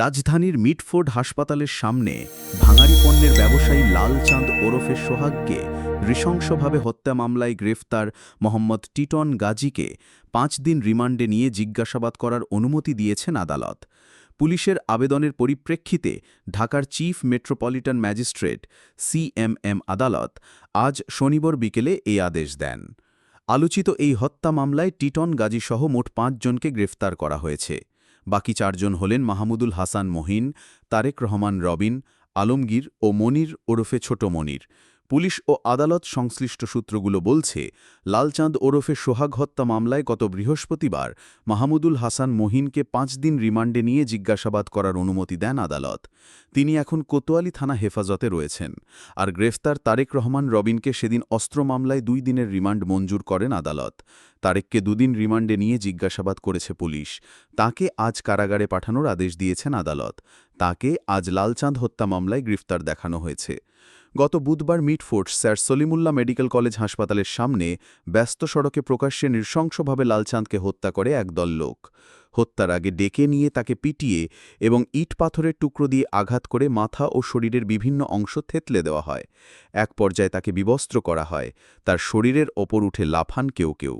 রাজধানীর মিটফোর্ড হাসপাতালের সামনে ভাঙারি পণ্যের ব্যবসায়ী লালচাঁদ ওরফে সোহাগকে নৃশংসভাবে হত্যা মামলায় গ্রেফতার মোহাম্মদ টিটন গাজীকে পাঁচ দিন রিমান্ডে নিয়ে জিজ্ঞাসাবাদ করার অনুমতি দিয়েছেন আদালত। পুলিশের আবেদনের পরিপ্রেক্ষিতে ঢাকার চিফ মেট্রোপলিটন ম্যাজিস্ট্রেট সিএমএম আদালত আজ শনিবার বিকেলে এই আদেশ দেন। আলোচিত এই হত্যা মামলায় টিটন গাজীসহ মোট পাঁচজনকে গ্রেফতার করা হয়েছে। বাকি চারজন হলেন মাহমুদুল হাসান মহিন, তারেক রহমান রবিন, আলমগীর ও মনির ওরফে ছোট মনির। পুলিশ ও আদালত সংশ্লিষ্ট সূত্রগুলো বলছে, লালচাঁদ ওরফে সোহাগ হত্যা মামলায় গত বৃহস্পতিবার মাহমুদুল হাসান মহিনকে পাঁচ দিন রিমান্ডে নিয়ে জিজ্ঞাসাবাদ করার অনুমতি দেন আদালত। তিনি এখন কোতোয়ালি থানা হেফাজতে রয়েছেন আর গ্রেফতার তারেক রহমান রবিনকে সেদিন অস্ত্র মামলায় দুই দিনের রিমান্ড মঞ্জুর করেন আদালত। তারেককে দুদিন রিমান্ডে নিয়ে জিজ্ঞাসাবাদ করেছে পুলিশ। তাকে আজ কারাগারে পাঠানোর আদেশ দিয়েছেন আদালত। তাকে আজ লালচাঁদ হত্যা মামলায় গ্রেফতার দেখানো হয়েছে। গত বুধবার Mitford sir Salimullah medical college হাসপাতালের সামনে ব্যস্ত সড়কে প্রকাশ্যে নৃশংসভাবে লালচাঁদকে হত্যা করে একদল লোক। হত্যার আগে ডেকে নিয়ে তাকে পিটিয়ে এবং ইট পাথরের টুকরো দিয়ে আঘাত করে মাথা ও শরীরের বিভিন্ন অংশ থেতলে দেওয়া হয়। এক পর্যায়ে তাকে বিবস্ত্র করা হয়। তার শরীরের ওপর উঠে লাফান কেউ কেউ।